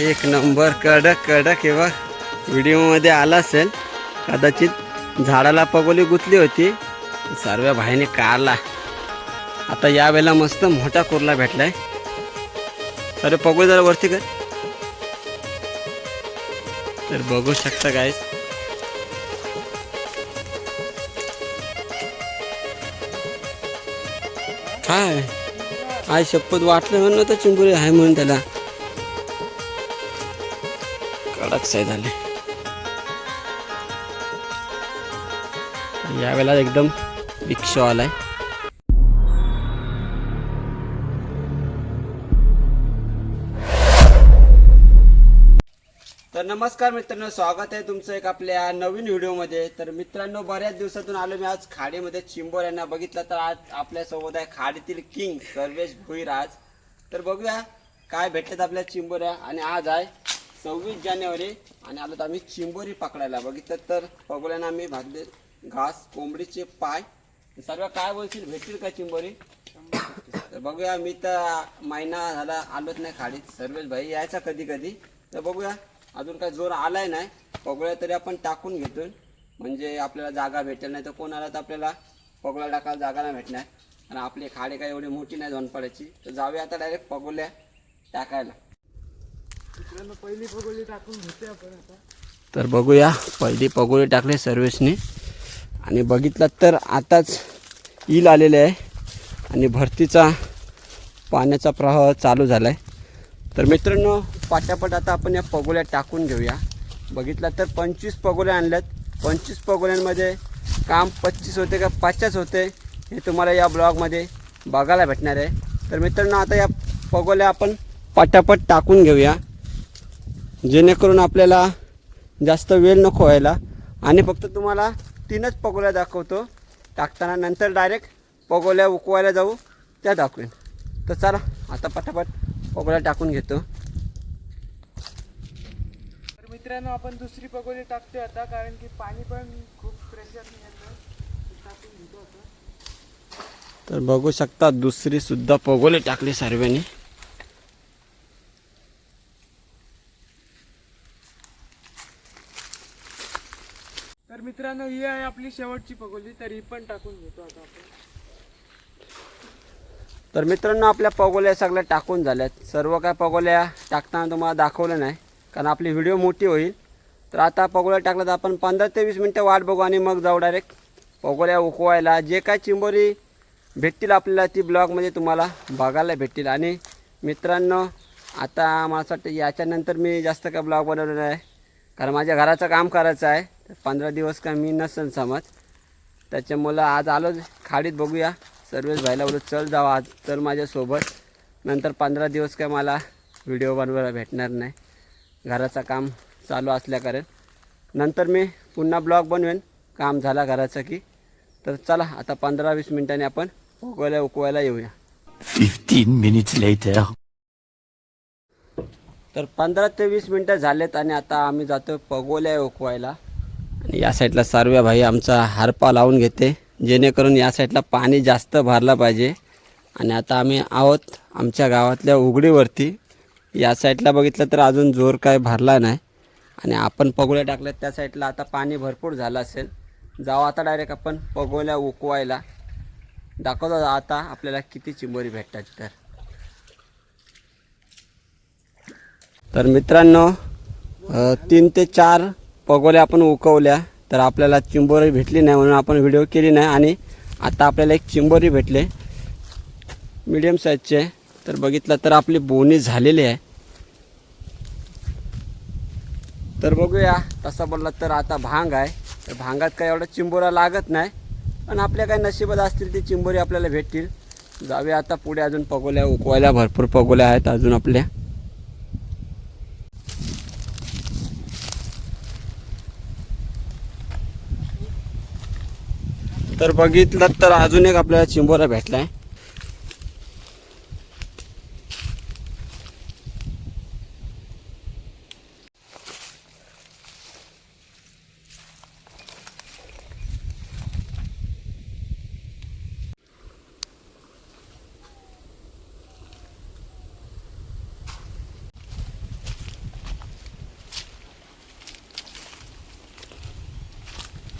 एक नंबर कडक कडक हे बघ. व्हिडिओमध्ये आला असेल. कदाचित झाडाला पगोली गुतली होती. सर्व भाईने काढला आता यावेळेला मस्त मोठा कुर्ला भेटलाय. अरे पगोली जरा वरती कर. तर बघू शकता काय काय? आय शपथ वाटलं म्हणून तर चिंबुरी आहे म्हणून त्याला. कडक झाले यावेळेला एकदम रिक्षा आलाय तर नमस्कार मित्रांनो स्वागत आहे तुमचं एक आपल्या नवीन व्हिडिओमध्ये. तर मित्रांनो बऱ्याच दिवसातून आलो मी आज खाडीमध्ये. चिंबोर यांना बघितलं तर आज आपल्यासोबत आहे खाडीतील किंग सर्वेश भुईराज. तर बघूया काय भेटतात आपल्या चिंबोऱ्या आणि आज आहे सव्वीस जानेवारी आणि आलो तर आम्ही चिंबोरी पकडायला. बघितलं तर पगोल्यानं आम्ही भाजले घास कोंबडीचे पाय. सर्व काय बोलशील भेटतील का चिंबोरी? तर बघूया मी तर महिना झाला आलोच नाही खाडीत. सर्वेश भाई यायचा कधी कधी. तर बघूया अजून काय जोर आलाय नाही पगोळ्या तरी आपण टाकून घेतो म्हणजे आपल्याला जागा भेटेल नाही तर कोणाला तर आपल्याला पगोळ्या टाकायला जागा नाही भेटणार. आणि आपली खाडी काय एवढी मोठी नाही दोन पडायची तर जाऊया आता डायरेक्ट पगोल्या टाकायला. पहिली पगोली टाकून घेते आपण आता. तर बघूया पहिली पगोळी टाकले सर्वेसने आणि बघितलं तर आताच ईल आलेले आहे. आणि भरतीचा पाण्याचा प्रवाह चालू झाला आहे तर मित्रांनो पाटापट आता आपण या पगोल्या टाकून घेऊया. बघितलं तर पंचवीस पगोल्या आणल्यात. पंचवीस पगोल्यांमध्ये काम पच्चीस होते का पाचच होते हे तुम्हाला या ब्लॉगमध्ये बघायला भेटणार आहे. तर मित्रांनो आता या पगोल्या आपण पटापट टाकून घेऊया. जेणेकरून आपल्याला जास्त वेळ नको व्हायला. आणि फक्त तुम्हाला तीनच पगोल्या दाखवतो. टाकताना नंतर डायरेक्ट पगोल्या उकवायला जाऊ त्या दाखवेन. तर चला आता पटापट पगोल्या टाकून घेतो. तर मित्रांनो आपण दुसरी पगोली टाकतोय आता कारण की पाणी पण खूप प्रेशर टाकून घेतो तर बघू शकता दुसरी सुद्धा पगोले टाकली सर्वांनी. मित्रांनो ही आहे आपली शेवटची पगोली तर ही पण टाकून घेतो आता आपण. तर मित्रांनो आपल्या पगोल्या सगळ्या टाकून झाल्यात. सर्व काय पगोल्या टाकताना तुम्हाला दाखवलं नाही कारण आपली व्हिडिओ मोठी होईल. तर आता पगोल्या टाकलं तर आपण पंधरा ते वीस मिनटं वाट बघू आणि मग जाऊ डायरेक्ट पगोल्या उकवायला जे काय चिंबोरी भेटतील आपल्याला ती ब्लॉगमध्ये तुम्हाला बघायला भेटतील. आणि मित्रांनो आता मला असं वाटतं याच्यानंतर मी जास्त काय ब्लॉग बनवलेला आहे कारण माझ्या घराचं काम करायचं आहे. तर पंधरा दिवस काय मी नसेल समज. त्याच्यामुळं आज आलो खाडीत बघूया. सर्वेच भाईला बोलू चल जावा आज तर माझ्यासोबत. नंतर पंधरा दिवस काय मला व्हिडिओ बनवायला भेटणार नाही. घराचं काम चालू असल्याकारण. नंतर मी पुन्हा ब्लॉग बनवेन. काम झाला घराचं की. तर चला आता पंधरा वीस मिनिटांनी आपण उकवायला उकवायला येऊया. 15 minutes later. तर पंधरा ते वीस मिनटं झालेत आणि आता आम्ही जातो पगोल्या उकवायला. आणि या साईडला सर्व भाई आमचा हारपा लावून घेते. जेणेकरून या साईडला पाणी जास्त भरला पाहिजे. आणि आता आम्ही आहोत आमच्या गावातल्या उघडीवरती. या साईडला बघितलं तर अजून जोर काय भरला नाही. आणि आपण पगोल्या टाकल्यात त्या साईडला आता पाणी भरपूर झालं असेल. जाऊ आता डायरेक्ट आपण पगोल्या उकवायला. दाखवतो आता आपल्याला किती चिंबोरी भेटतात तर. तर मित्रांनो तीन ते चार पगोल्या आपण उकवल्या तर आपल्याला चिंबोरी भेटली नाही म्हणून आपण व्हिडिओ केली नाही आणि आता आपल्याला एक चिंबोरी भेटले. मीडियम साईजचे तर बघितलं तर आपली बोनी झालेली आहे. तर बघूया तसं बोललं तर आता भांग आहे. तर भांगात काय एवढं चिंबोरा लागत नाही. पण आपल्या काही नशिबात असतील ती चिंबोरी आपल्याला भेटतील. जाऊया आता पुढे अजून पगोल्या उकवायला. भरपूर पगोल्या आहेत अजून आपल्या. तर बघितलं तर अजून एक आपल्याला चिंबोरा भेटलाय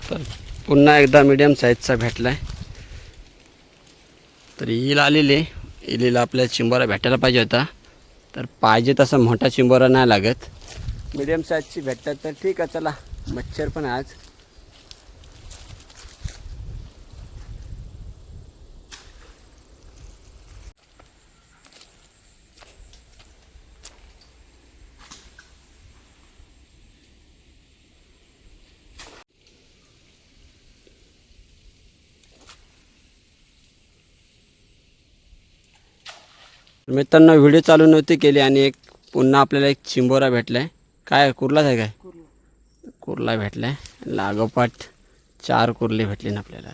Thank you. पुन्हा एकदा मीडियम साईजचा भेटला आहे तर ईल आलेली. इलीला आपल्या चिंबोरा भेटायला पाहिजे होता. तर पाहिजे तसा मोठा चिंबोरा नाही लागत. मीडियम साईजची भेटतात तर ठीक आहे चला. मच्छर पण आज. मित्रांनो व्हिडिओ चालू नव्हती केली आणि एक पुन्हा आपल्याला एक चिंबोरा भेटला आहे काय कुर्लाच आहे काय? कुर्ला. भेटला आहे लागोपाठ चार कुर्ले भेटले ना आपल्याला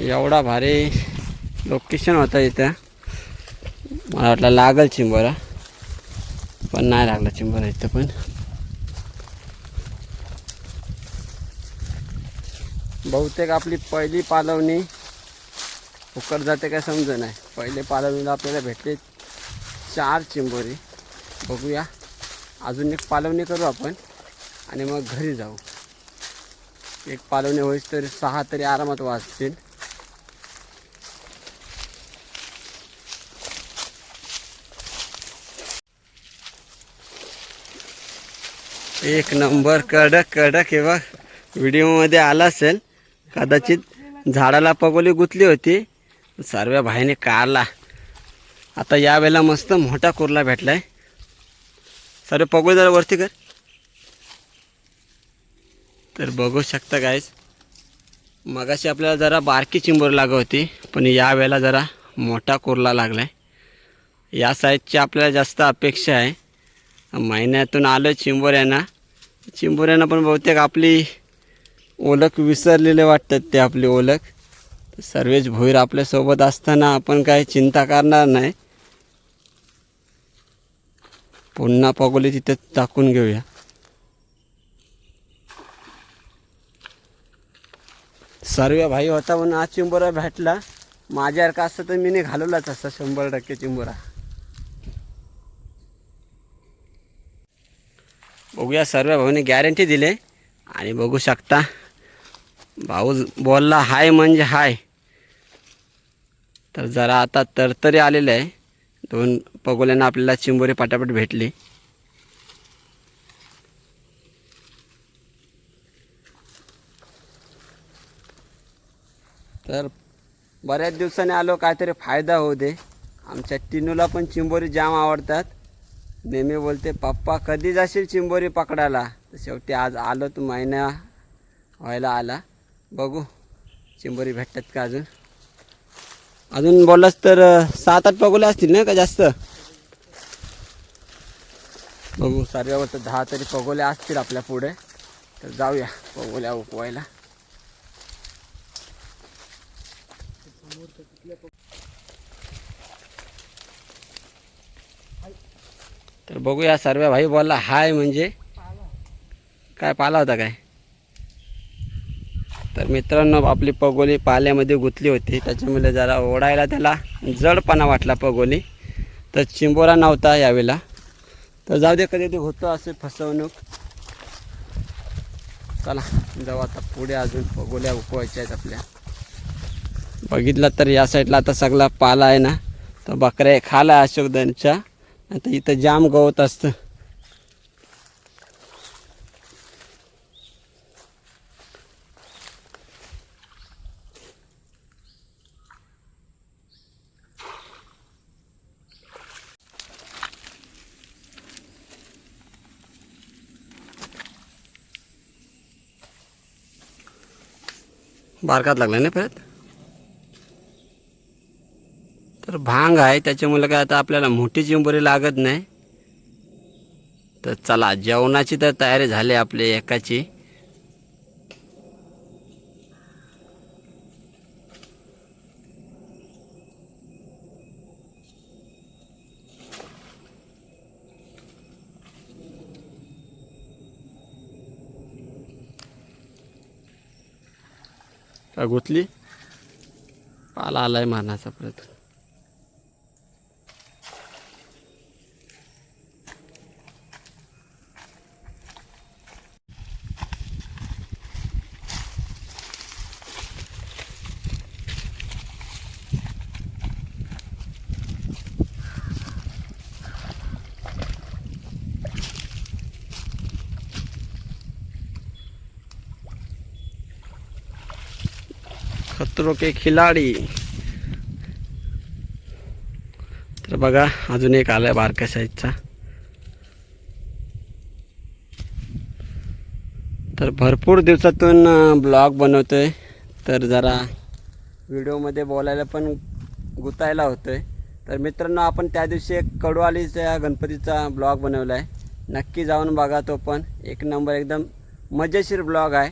एवढा भारी लोकेशन होता इथं. मला वाटलं लागल चिंबोरा. पण नाही लागला चिंबोरा इथं पण. बहुतेक आपली पहिली पालवणी फुकट जाते काय समज नाही. पहिले पालवणीला आपल्याला भेटले चार चिंबोरी. बघूया. अजून एक पालवणी करू आपण आणि मग घरी जाऊ. एक पालवणी होईस तरी सहा तरी आरामात वाजतील एक नंबर कडक कडक हे बघ. व्हिडिओमध्ये आला असेल. कदाचित झाडाला पगोली गुतली होती. सर्व भाईने काढला आता यावेळेला मस्त मोठा कुर्ला भेटला आहे सर्व पगोली जरा वरती कर. तर बघू शकता गायस मगाशी आपल्याला जरा बारकी चिंबर लागत होती पण यावेळेला जरा मोठा कुर्ला लागला आहे या साईजची आपल्याला जास्त अपेक्षा आहे. महिन्यातून आलं चिंबोऱ्यांना. चिंबोऱ्यांना पण बहुतेक आपली ओळख विसरलेले वाटतात ते आपली ओळख. तर सर्वेच भोईर आपल्यासोबत असताना आपण काही चिंता करणार नाही. पुन्हा पगोली तिथे टाकून घेऊया. सर्व भाई होता म्हणून आज चिंबोरा भेटला. माझ्यासारखा असतं तर मी घालवलाच असता शंभर टक्के चिंबोरा. बघूया सर्व भाऊने गॅरंटी दिले. आणि बघू शकता भाऊ बोलला हाय म्हणजे हाय. तर जरा आता तरतरी आलेलं आहे. दोन पगोल्यानं आपल्याला चिंबोरी पटापट भेटली. तर बऱ्याच दिवसाने आलो काहीतरी फायदा होऊ दे. आमच्या टिनूला पण चिंबोरी जाम आवडतात. नेहमी बोलते पप्पा कधी जाशील चिंबोरी पकडायला? तर शेवटी आज आलो तू महिना व्हायला आला. बघू चिंबोरी भेटतात का अजून? अजून बोललास तर सात आठ पगोले असतील ना का जास्त? बघू सर्व तर दहा तरी पगोले असतील आपल्या पुढे. तर जाऊया पगोल्या उपवायला तर बघूया सर्व भाई बोलला हाय म्हणजे? काय पाला होता काय? तर मित्रांनो आपली पगोली पाल्यामध्ये गुंतली होती. त्याच्यामुळे जरा ओढायला त्याला जडपणा वाटला पगोली. तर चिंबोरा नव्हता यावेळेला. तर जाऊ दे कधी ते होतो असे फसवणूक. चला जाऊ आता पुढे अजून पगोल्या उकवायच्या आहेत आपल्या. बघितलं तर या साईडला आता सगळा पाला आहे ना. तर बकऱ्या खाला अशोकदांच्या आता इथं जाम गवत असतं. बारकात लागला ना परत? भांग आहे त्याच्यामुळे काय आता आपल्याला मोठी चिंबरी लागत नाही. तर चला जेवणाची तर तयारी झाली आपली एकाची. गुतली? पाला आलाय मानाचा प्रयत्न. खतरो के खिलाडी। तर बघा अजून एक आलाय बारक्या साईजचा. तर भरपूर दिवसातून ब्लॉग बनवतोय. तर जरा व्हिडिओमध्ये बोलायला पण गुतायला होतोय. तर मित्रांनो आपण त्या दिवशी एक कडवालीच्या गणपतीचा ब्लॉग बनवला आहे नक्की जाऊन बघा तो पण. एक नंबर एकदम मजेशीर ब्लॉग आहे.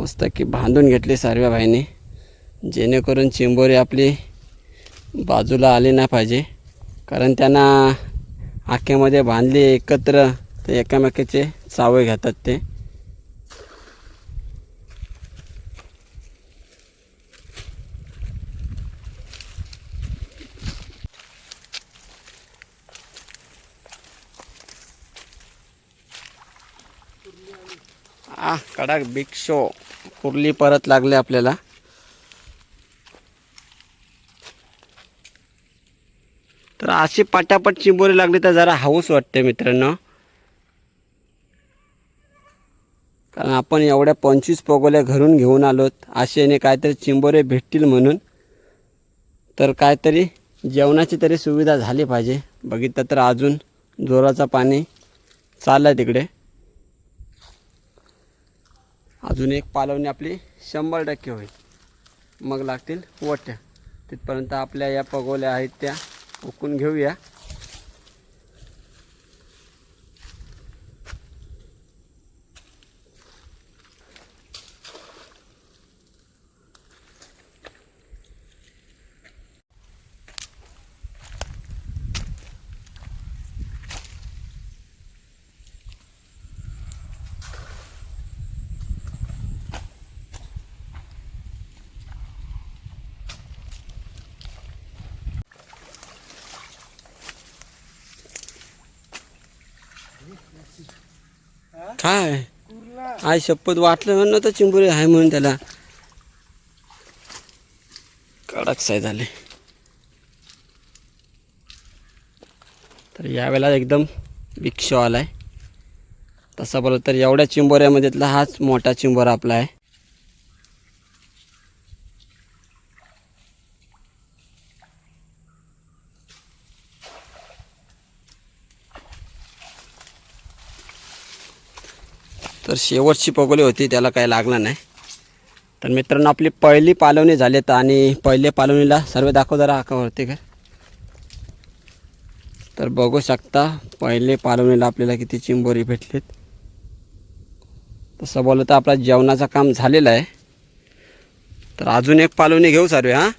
मस्त की बांधून घेतली सारव्या भाईने. जेणेकरून चिंबोरी आपली बाजूला आली नाही पाहिजे. कारण त्यांना आख्यामध्ये बांधली एकत्र ते एकामेकाचे चावे घेतात ते. आ कडक बिग शो कुर्ली परत लागले आपल्याला. तर अशी पटापट चिंबोरी लागली तर जरा हाऊस वाटते मित्रांनो. कारण आपण एवढ्या पंचवीस पगोल्या घरून घेऊन आलोत. आशेने काहीतरी चिंबोरे भेटतील म्हणून. तर काहीतरी जेवणाची तरी सुविधा झाली पाहिजे. बघितलं तर अजून जोराचं पाणी चाललं आहे तिकडे. अजून एक पालवणी आपली शंभर टक्के होईल. मग लागतील वट्या. तिथपर्यंत आपल्या या पगोल्या आहेत त्या उकून घेऊया. काय? आय शपथ वाटलं म्हणून तर चिंबोरी आहे म्हणून त्याला. कडक साय झाले. तर यावेळेला एकदम बिक्षो आहे तसा बोलत तर एवढ्या चिंबोऱ्यामध्येतला हाच मोठा चिंबोरा आपला आहे. तर शेवटची पगोली होती त्याला काही लागलं नाही. तर मित्रांनो आपली पहिली पालवणी झालीत आणि पहिले पालवणीला सर्व दाखव जरा आकावरती का तर बघू शकता पहिले पालवणीला आपल्याला किती चिंबोरी भेटलीत. तसं बोललं तर आपला जेवणाचं काम झालेलं आहे. तर अजून एक पालवणी घेऊ सर्व हां?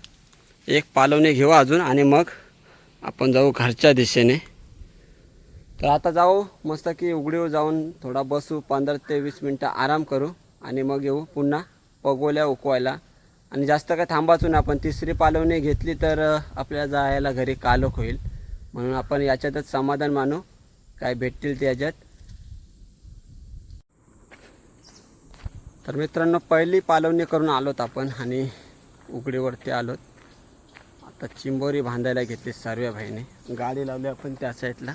एक पालवणी घेऊ अजून आणि मग आपण जाऊ घरच्या दिशेने. तर आता जाऊ मस्त की उघडीवर जाऊन थोडा बसू पंधरा ते वीस मिनटं आराम करू आणि मग येऊ पुन्हा पगोल्या उकवायला. आणि जास्त काय थांबाचू नाही आपण तिसरी पालवणी घेतली तर आपल्या आपल्याला जायला घरी कालोख होईल. म्हणून आपण याच्यातच समाधान मानू काय भेटतील ते याच्यात. तर मित्रांनो पहिली पालवणी करून आलोत आपण आणि उघडीवरती आलोत. आता चिंबोरी बांधायला घेतली सर्व्या भाईने. गाडी लावली आपण त्या साईडला.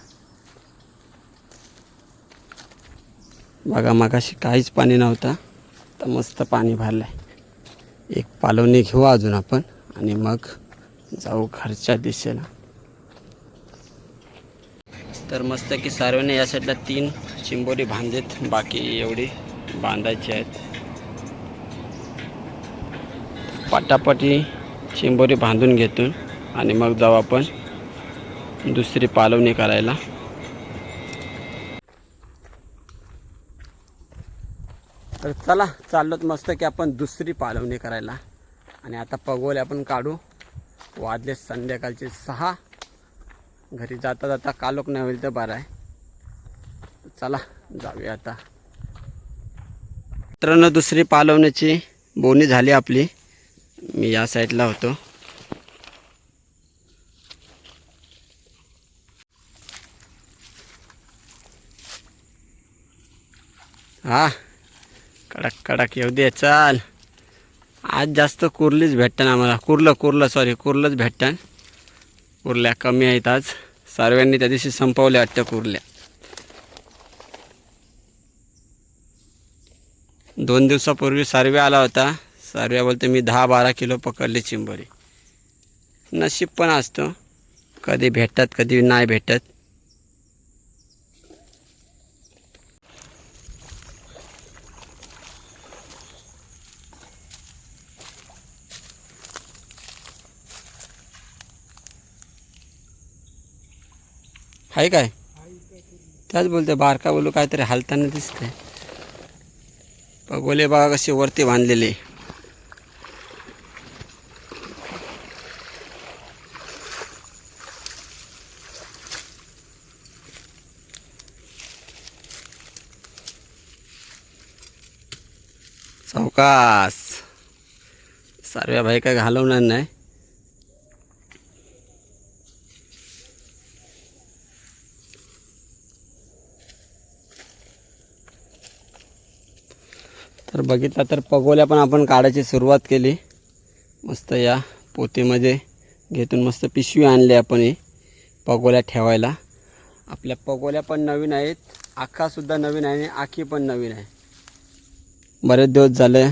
बघा मगाशी काहीच पाणी नव्हतं. तर मस्त पाणी भरलं आहे एक पालवणी घेऊ अजून आपण आणि मग जाऊ घरच्या दिशेला. तर मस्त की सर्वांनी या साईडला तीन चिंबोरी बांधेत बाकी एवढी बांधायची आहेत. पटापटी चिंबोरी बांधून घेतून आणि मग जाऊ आपण दुसरी पालवणी करायला. तर चला चाललोत मस्त की आपण दुसरी पालवणी करायला. आणि आता पगोले आपण काढू. वाजले संध्याकाळचे सहा. घरी जाता जाता कालोक नाही होईल तर बरं आहे. चला जाऊया आता. मित्रांनो दुसरी पालवण्याची बोनी झाली आपली. मी या साईडला होतो. हा कडक कडक येऊ दे चाल. आज जास्त कुर्लीच भेटतं आम्हाला. कुर्लं कुर्लं सॉरी कुर्लंच भेटतं. कुर्ल्या कमी आहेत आज. सर्वांनी त्या दिवशी संपवल्या वाटतं कुर्ल्या. दोन दिवसापूर्वी सर्वे आला होता. सर्वे बोलते मी दहा बारा किलो पकडले चिंबोरी. नशीब पण असतो. कधी भेटतात कधी नाही भेटत. आहे काय? त्याच बोलते बारका बोलू काहीतरी हालताना दिसते पगोले बघा कसे वरती बांधलेले. चौकास. सर्व्या भाई काय घालवणार नाही. तर बघितलं तर पगोल्या पण आपण काढायची सुरुवात केली. मस्त या पोतीमध्ये घेतून मस्त पिशवी आणली आपण ही पगोल्या ठेवायला. आपल्या पगोल्या पण नवीन आहेत आखासुद्धा नवीन आहे आणि आखी पण नवीन आहे. बरेच दिवस झाले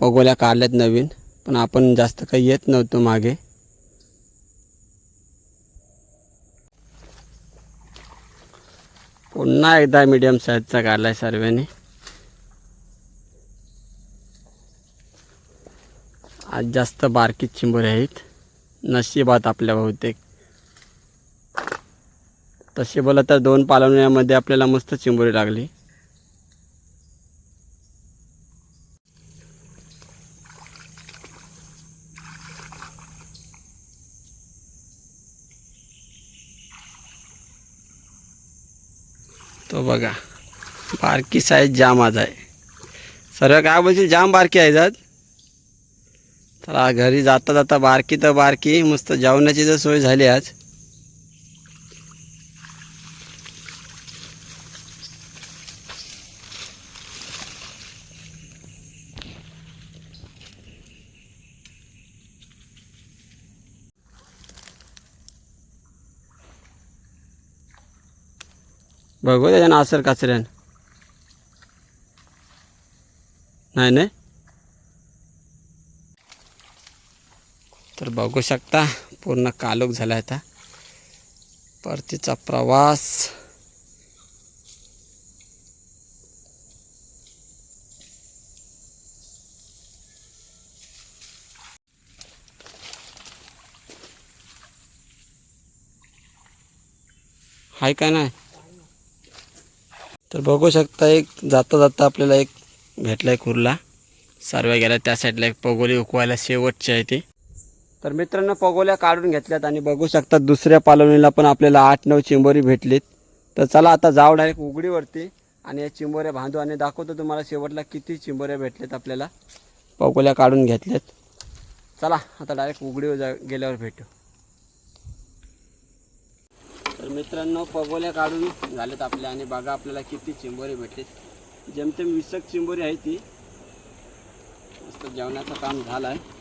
पगोल्या काढल्यात नवीन पण आपण जास्त काही येत नव्हतो मागे. पुन्हा एकदा मीडियम साईजचा काढला आहे सर्वांनी. आज जास्त बारकीच चिंबोरे आहेत. नशिबात आपल्या बहुतेक. तसे बोला तर दोन पालवण्यामध्ये आपल्याला मस्त चिंबोरी लागली. तो बघा बारकी साईज जाम आज आहे. सर्व काय बोलशील जाम बारकी आहे जात तर घरी जाता जाता बारकी तर बारकी. मस्त जेवणाची तर सोय झाली आज. बघू त्याच्या नासर काचऱ्यान नाही नाही? तर बघू शकता पूर्ण कालोख झाला आता. परतीचा प्रवास. हाय का नाही? तर बघू शकता एक जाता जाता आपल्याला एक भेटला आहे कुर्ला. सर्व गेला त्या साईडला एक पगोली उकवायला शेवटची आहे ती. तर मित्रांनो पगोल्या काढून घेतल्यात आणि बघू शकतात दुसऱ्या पालवणीला पण आपल्याला आठ नऊ चिंबोरी भेटलीत. तर चला आता जाऊ डायरेक्ट उघडीवरती आणि या चिंबोऱ्या बांधू आणि दाखवतो तुम्हाला शेवटला किती चिंबोऱ्या भेटलेत आपल्याला. पगोल्या काढून घेतल्यात. चला आता डायरेक्ट उघडीवर जा गेल्यावर भेटू. तर मित्रांनो पगोल्या काढून झालेत आपल्या आणि बघा आपल्याला किती चिंबोरी भेटलेत. जेमतेम विसक चिंबोरी आहे ती. मस्त जेवणाचं काम झालं आहे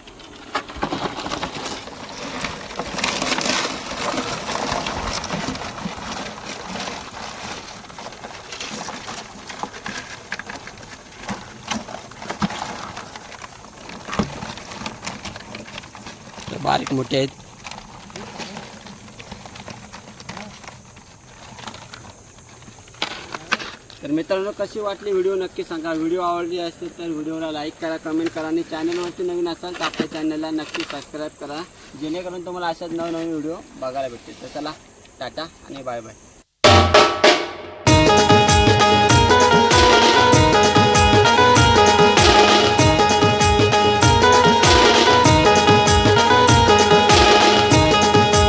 बारीक मोठे आहेत. तर मित्रांनो कशी वाटली व्हिडिओ नक्की सांगा. व्हिडिओ आवडली असेल तर व्हिडिओला लाईक करा कमेंट करा आणि चॅनलवरती नवीन असाल तर आपल्या चॅनलला नक्की सबस्क्राईब करा. जेणेकरून तुम्हाला अशाच नवनवीन व्हिडिओ बघायला भेटतील. तर चला टाटा आणि बाय बाय